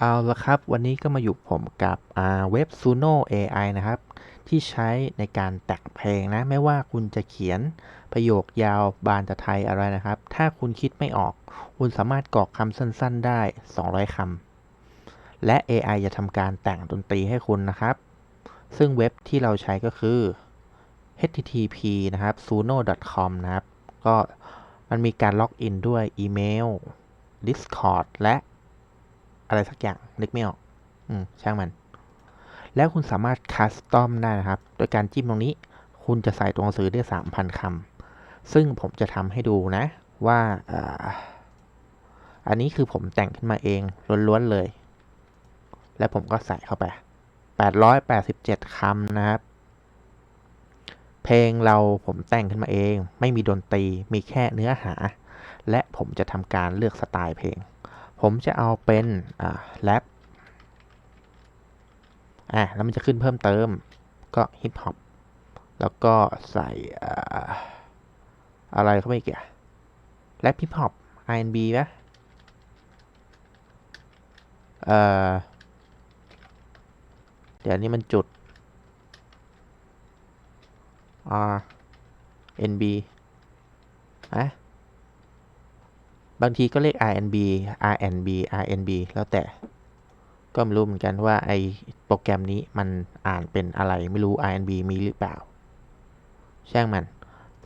เอาละครับ วันนี้ก็มาอยู่ผมกับเว็บ Suno AI นะครับ ที่ใช้ในการแต่งเพลงนะ ไม่ว่าคุณจะเขียนประโยคยาวบานตะไทยอะไรนะครับ ถ้าคุณคิดไม่ออก คุณสามารถกรอกคำสั้นๆได้ 200 คำและ AI จะทำการแต่งดนตรีให้คุณนะครับ ซึ่งเว็บที่เราใช้ก็คือ http นะครับ suno.com นะครับ ก็มันมีการล็อกอินด้วยอีเมล Discord และ อะไรสักอย่างนึกไม่ออก อืมช่างมัน แล้วคุณสามารถคัสตอมได้นะครับ โดยการจิ้มตรงนี้ คุณจะใส่ตัวหนังสือได้3,000คำซึ่งผมจะทำให้ดูนะว่าอ่าอันนี้คือผมแต่งขึ้นมาเองล้วนๆเลย และผมก็ใส่เข้าไป 887 คำนะครับ เพลงเราผมแต่งขึ้นมาเอง ไม่มีดนตรี มีแค่เนื้อหา และผมจะทำการเลือกสไตล์เพลง ผมจะเอาเป็นอ่าแรปอะแล้วมันจะขึ้นเพิ่มเติมก็ฮิปฮอปแล้วก็ใส่อ่าอะไรเข้าไปอีกอะแรปฮิปฮอป R&B ปะเอ่อเดี๋ยวนี้มันจุด R NB อะ บางทีก็เรียก RNB RNB RNB แล้วแต่ ก็ไม่รู้เหมือนกันว่าไอโปรแกรมนี้มันอ่านเป็นอะไรไม่รู้ RNB มีหรือเปล่า ช่างมัน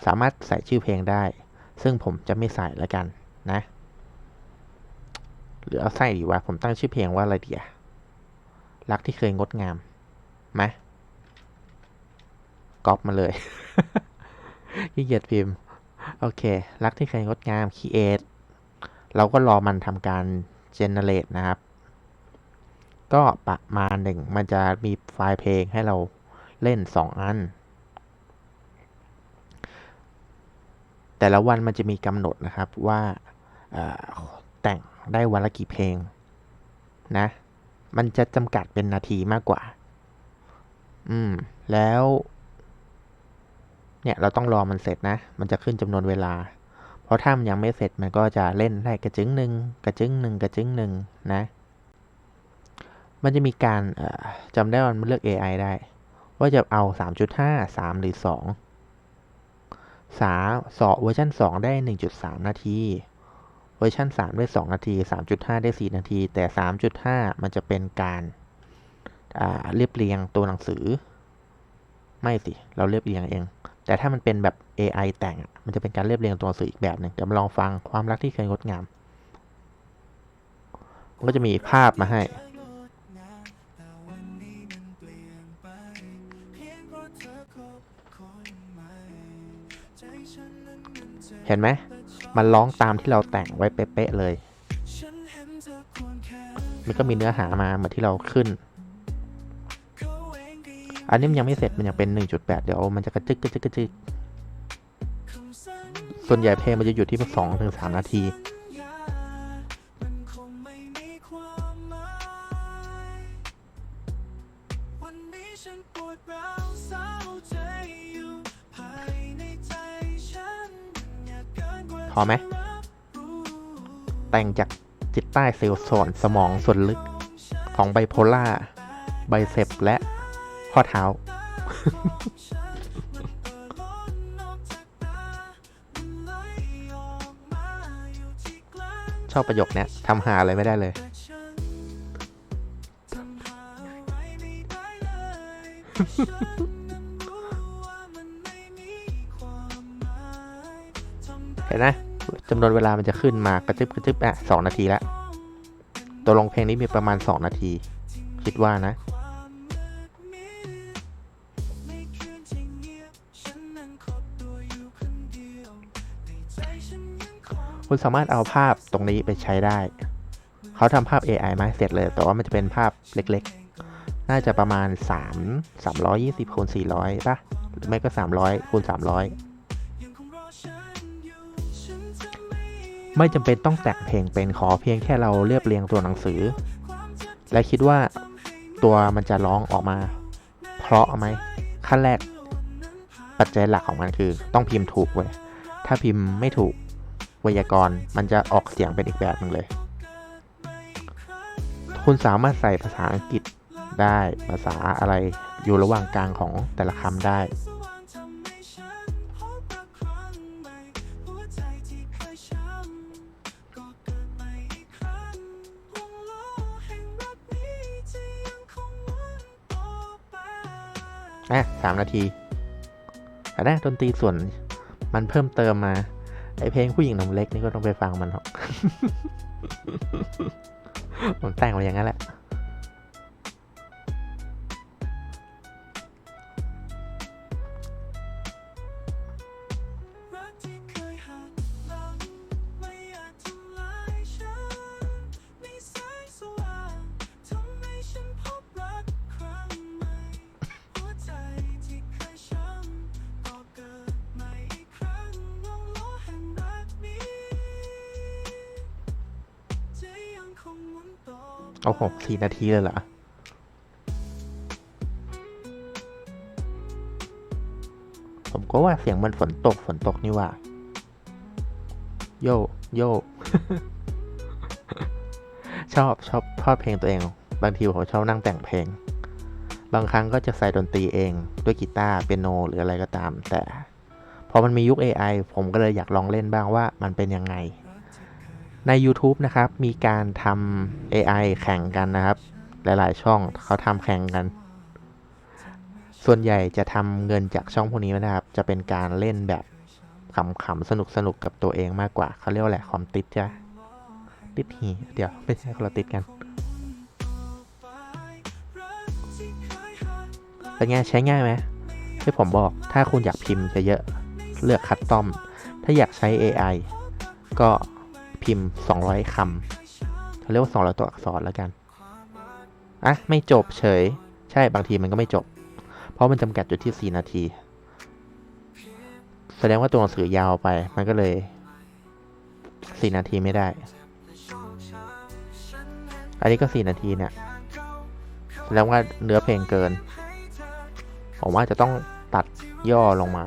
สามารถใส่ชื่อเพลงได้ ซึ่งผมจะไม่ใส่แล้วกันนะ หรือเอาใส่ดีวะ ผมตั้งชื่อเพลงว่าอะไรดีอะรักที่เคยงดงามไหมก๊อปมาเลยขี้เกียจพิมพ์ โอเค รักที่เคยงดงาม create เราก็รอมันทำการ generate นะครับ ก็ประมาณหนึ่งมันจะมีไฟล์เพลงให้เราเล่น 2 อัน แต่ละวันมันจะมีกำหนดนะครับว่าแต่งได้วันละกี่เพลงนะ มันจะจำกัดเป็นนาทีมากกว่า อืม แล้ว เนี่ย เราต้องรอมันเสร็จนะ มันจะขึ้นจำนวนเวลา ราะถ้ามันยังไม่เสร็จมันก็จะเล่นได้กระจึงหนึ่งกระจึงหนึ่งกระจึงหนึ่งนะ มันจะมีการจำได้ว่ามันเลือก AI ได้ ว่าจะเอา 3.5 3 หรือ 2 3 2เวอร์ชัน2 ได้ 1.3 นาที เวอร์ชัน3 ได้ 2 นาที 3.5 ได้ 4 นาที แต่ 3.5 มันจะเป็นการเรียบเรียงตัวหนังสือ ไม่สิ เราเรียบเรียงเอง แต่ถ้ามันเป็นแบบ AI แต่ง มันจะเป็นการเรียบเรียงตัวหนังสืออีกแบบหนึ่งเดี๋ยวมาลองฟังความรักที่เคยงดงามมันก็จะมีภาพมาให้เห็นไหม มันร้องตามที่เราแต่งไว้เป๊ะๆเลย มันก็มีเนื้อหามาเหมือนที่เราขึ้น อันนี้มันยังไม่เสร็จมันยังเป็น 1.8 เดี๋ยวมันจะกระจึกกระจึกกระจึกส่วนใหญ่เพลงมันจะอยู่ที่สองถึงสามนาทีพอไหม แต่งจากจิตใต้เซลล์ส่วนสมองส่วนลึกของไบโพล่าไบเซปและ ข้อเท้า ชอบประโยคเนี้ยทำหาอะไรไม่ได้เลย เห็นไหมจำนวนเวลามันจะขึ้นมากระจึบกระจึบอะสองนาทีแล้วตัวลงเพลงนี้มีประมาณสองนาที คิดว่านะ คุณสามารถเอาภาพตรงนี้ไปใช้ได้ เขาทำภาพ AI มาเสร็จเลย แต่ว่ามันจะเป็นภาพเล็กๆ น่าจะประมาณ 3 320คูณ400ป่ะ หรือไม่ก็ 300คูณ300 ไม่จำเป็นต้องแต่งเพลงเป็นขอเพียงแค่เราเรียบเรียงตัวหนังสือ และคิดว่าตัวมันจะร้องออกมา เพราะไหมขั้นแรกปัจจัยหลักของมันคือ ต้องพิมพ์ถูกเว้ยถ้าพิมพ์ไม่ถูก ไวยากรณ์ มันจะออกเสียงเป็นอีกแบบหนึ่งเลย คุณสามารถใส่ภาษาอังกฤษได้ภาษาอะไรอยู่ระหว่างกลางของแต่ละคำได้ อะสามนาทีแต่ได้ดนตรีส่วนมันเพิ่มเติมมา ไอเพลงผู้หญิงนมเล็กนี่ก็ต้องไปฟังมันหรอก ผมแต่งมาอย่างนั้นแหละ เอาหกสี่นาทีเลยเหรอผมก็ว่าเสียงมันฝนตกฝนตกนี่ว่า โยโยชอบชอบชอบเพลงตัวเอง บางทีผมชอบนั่งแต่งเพลง บางครั้งก็จะใส่ดนตรีเองด้วยกีตาร์เปียโนหรืออะไรก็ตาม แต่พอมันมียุค AI ผมก็เลยอยากลองเล่นบ้างว่ามันเป็นยังไง ใน YouTube นะครับ มีการทำ AI แข่งกันนะครับ หลายๆ ช่องเขาทำแข่งกัน ส่วนใหญ่จะทำเงินจากช่องพวกนี้นะครับ จะเป็นการเล่นแบบขำๆสนุกๆกกับตัวเองมากกว่า เขาเรียกว่าอะไรความติดจ้ะติดหีเดี๋ยวไม่ใช่คนละติดกันเป็นไงใช้ง่ายไหมที่ผมบอกถ้าคุณอยากพิมพ์จะเยอะเลือกคัดตอม ถ้าอยากใช้ AI ก็ พิมพ์ 200คำเขาเรียกว่า 200 ตัวอักษรแล้วกัน อะ ไม่จบเฉย ใช่บางทีมันก็ไม่จบ เพราะมันจำกัดอยู่ที่ 4 นาที แสดงว่าตัวหนังสือยาวไป มันก็เลย 4 นาทีไม่ได้ อันนี้ก็ 4 นาทีเนี่ยแสดงว่าเนื้อเพลงเกิน ผมว่าจะต้องตัดย่อลงมา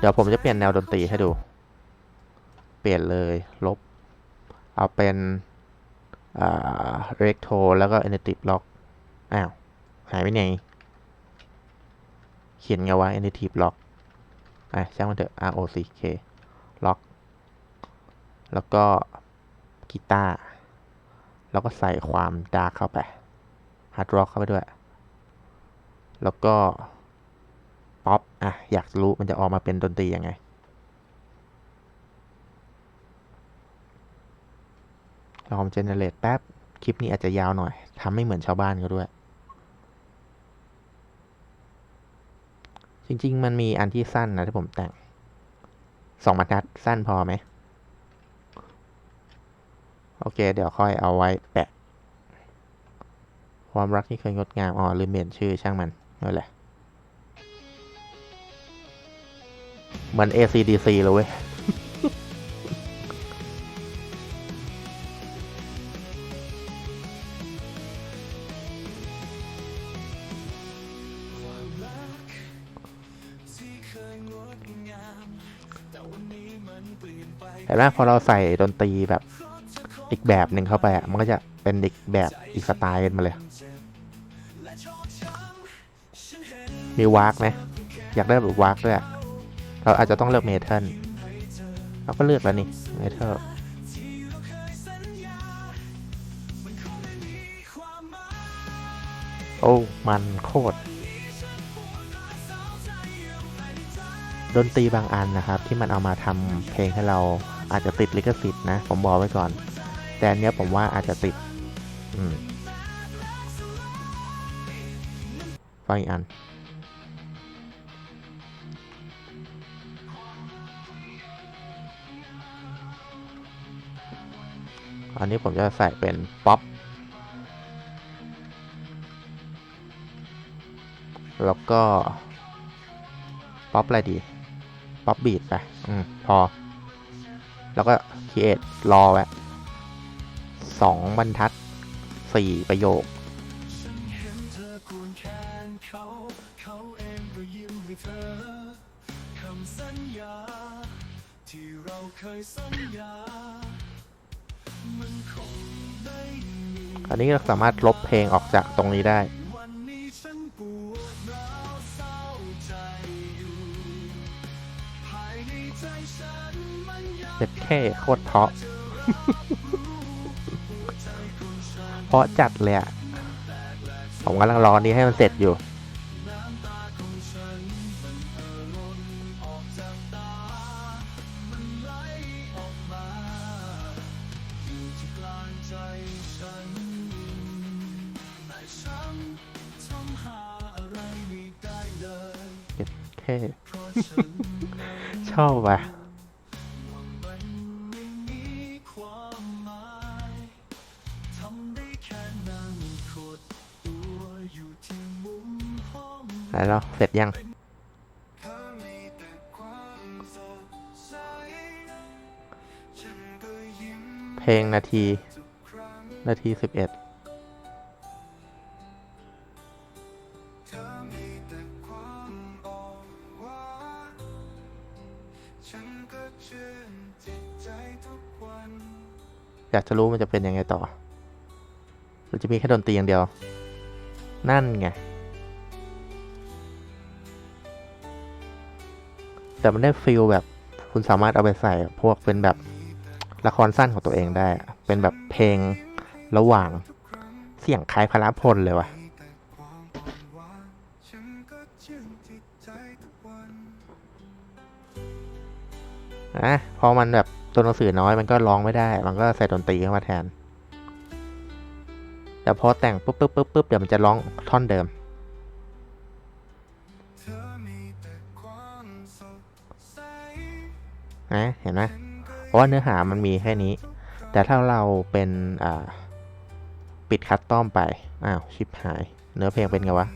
เดี๋ยวผมจะเปลี่ยนแนวดนตรีให้ดู เปลี่ยนเลยลบ เอาเป็นเรกโทแล้วก็เอเนติล็อก อ้าว หายไปไหน เขียนไงวะ a n a t i v e lock อะช่างมันเถอะ R O C K lock แล้วก็กีตาร์ แล้วก็ใส่ความดาร์กเข้าไป hard rock เข้าไปด้วย แล้วก็ป๊อปอะอยากรู้มันจะออกมาเป็นดนตรียังไง ลองเจเนเรตแป๊บ คลิปนี้อาจจะยาวหน่อยทำไม่เหมือนชาวบ้านเขาด้วย จริง ๆ มันมีอันที่สั้นนะที่ผมแต่งสองบรรทัดสั้นพอไหม โอเค เดี๋ยวค่อยเอาไว้แปะ ความรักที่เคยงดงามอ๋อลืมเปลี่ยนชื่อช่างมัน นั่นแหละ เหมือน ACDC เลยเว้ยที่เคยงดงามแต่วันนี้มันเปลี่ยนไปเห็นไหมพอเราใส่ดนตรีแบบอีกแบบหนึ่งเข้าไปอะ มันก็จะเป็นอีกแบบอีกสไตล์มาเลย มีวากไหมอยากได้แบบวากด้วย เราอาจจะต้องเลือกเมทัลเราก็เลือกแล้วนี่เมทัลโอ้ มันโคตร ดนตรีบางอันนะครับ ที่มันเอามาทำเพลงให้เราอาจจะติดลิขสิทธิ์นะ ผมบอกไว้ก่อน แต่อันเนี้ยผมว่าอาจจะติด อืมฟังอีกอัน อันนี้ผมจะใส่เป็นป๊อป แล้วก็ป๊อปอะไรดีป๊อปบีดไป อืม พอ แล้วก็ create รอไว้สองบรรทัดสี่ประโยคคำสัญญาที่เราเคยสัญญา อันนี้เราสามารถลบเพลงออกจากตรงนี้ได้เศร้าใจอยู่ภายในใจฉันมันอยากเจ็ดแค่โคตรเพาะ เพราะจัดเลยอะผมกำลังรอนี้ให้มันเสร็จอยู่ ไหนเราเสร็จยัง เพลงนาที นาทีสิบเอ็ดอยากจะรู้มันจะเป็นยังไงต่อเราจะมีแค่ดนตรีอย่างเดียว นั่นไง แต่มันได้ฟิลแบบคุณสามารถเอาไปใส่พวกเป็นแบบละครสั้นของตัวเองได้ เป็นแบบเพลงระหว่างเสียงคล้ายพระพลเลยว่ะมีแต่ความอ่อนหวานฉันก็ชื่นจิตใจทุกวันนะพอมันแบบตัวหนังสือน้อยมันก็ร้องไม่ได้ มันก็ใส่ดนตรีเข้ามาแทน แต่พอแต่งปุ๊บปุ๊บปุ๊บปุ๊บเดี๋ยวมันจะร้องท่อนเดิม นะเห็นไหมเพราะว่าเนื้อหามันมีแค่นี้ แต่ถ้าเราเป็นปิดคัสตอมไปอ้าวชิปหาย เนื้อเพลงเป็นไงวะ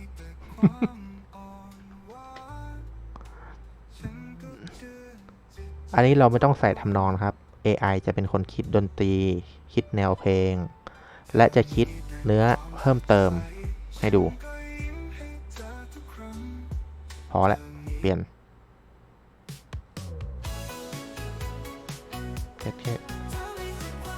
อันนี้เราไม่ต้องใส่ทำนองครับ AI จะเป็นคนคิดดนตรี คิดแนวเพลง และจะคิดเนื้อเพิ่มเติมให้ดู พอละ เปลี่ยน แค่แค่เธอมีแต่แค่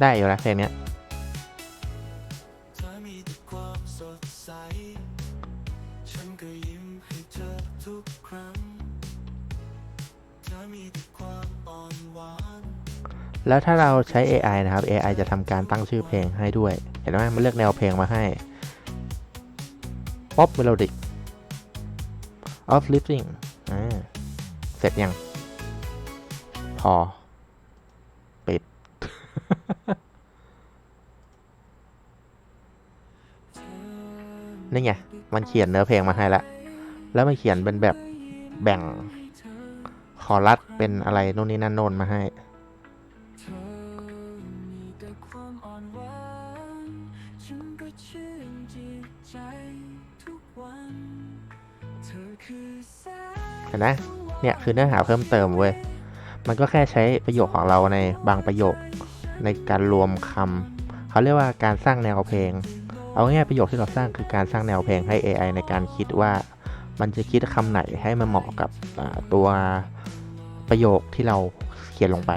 ได้อยู่แล้วเพลงเนี้ แล้วถ้าเราใช้ AI นะครับ AI จะทำการตั้งชื่อเพลงให้ด้วย เห็นไหมมันเลือกแนวเพลงมาให้ Pop Melodic of Living อ่าเสร็จยัง พอ ปิด นี่ไง มันเขียนเนื้อเพลงมาให้แล้ว แล้วมันเขียนเป็นแบบแบ่ง คอรัสเป็นอะไรโน่นนี่นั่นโน่นมาให้ เห็นไหมเนี่ยคือเนื้อหาเพิ่มเติมเว้ย มันก็แค่ใช้ประโยคของเราในบางประโยคในการรวมคำเขาเรียกว่าการสร้างแนวเพลง เอาง่ายประโยคที่เราสร้างคือการสร้างแนวเพลงให้ AI ในการคิดว่ามันจะคิดคำไหนให้มันเหมาะกับตัวประโยคที่เราเขียนลงไป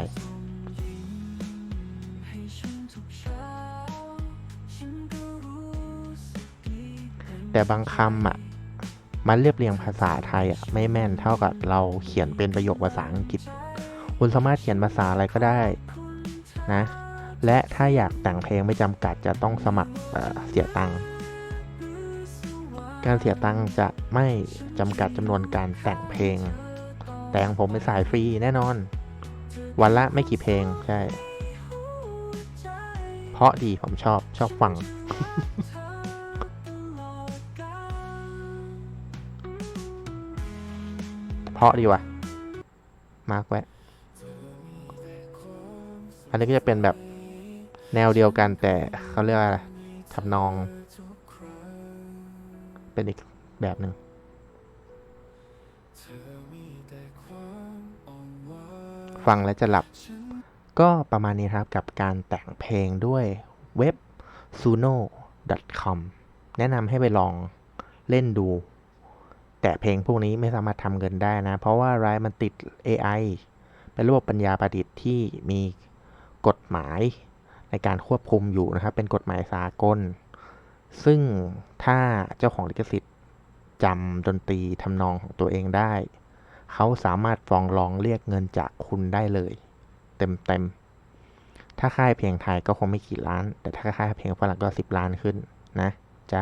แต่บางคำอะ มันเรียบเรียงภาษาไทยอะไม่แม่นเท่ากับเราเขียนเป็นประโยคภาษาอังกฤษ คุณสามารถเขียนภาษาอะไรก็ได้นะ และถ้าอยากแต่งเพลงไม่จำกัดจะต้องสมัครเเสียตังค์ การเสียตังค์จะไม่จำกัดจำนวนการแต่งเพลง แต่งผมเป็นสายฟรีแน่นอน วันละไม่กี่เพลงใช่ เพราะดีผมชอบชอบฟัง เพราะดีว่ะมาร์กไว้ อันนี้ก็จะเป็นแบบแนวเดียวกันแต่เขาเรียกว่าอะไรทำนอง เป็นอีกแบบหนึ่งเธอมีแต่ความอ่อนหวานฟังแล้วจะหลับ ก็ประมาณนี้ครับกับการแต่งเพลงด้วยเว็บ suno.com แนะนำให้ไปลองเล่นดู แต่เพลงพวกนี้ไม่สามารถทำเงินได้นะ เพราะว่าไรมันติด AI เป็นระบบปัญญาประดิษฐ์ที่มีกฎหมายในการควบคุมอยู่นะครับ เป็นกฎหมายสากล ซึ่งถ้าเจ้าของลิขสิทธิ์จำดนตรีทำนองของตัวเองได้ เขาสามารถฟ้องร้องเรียกเงินจากคุณได้เลย เต็มเต็มๆถ้าค่ายเพลงไทยก็คงไม่กี่ล้าน แต่ถ้าค่ายเพลงฝรั่งก็สิบล้านขึ้นนะจ๊ะ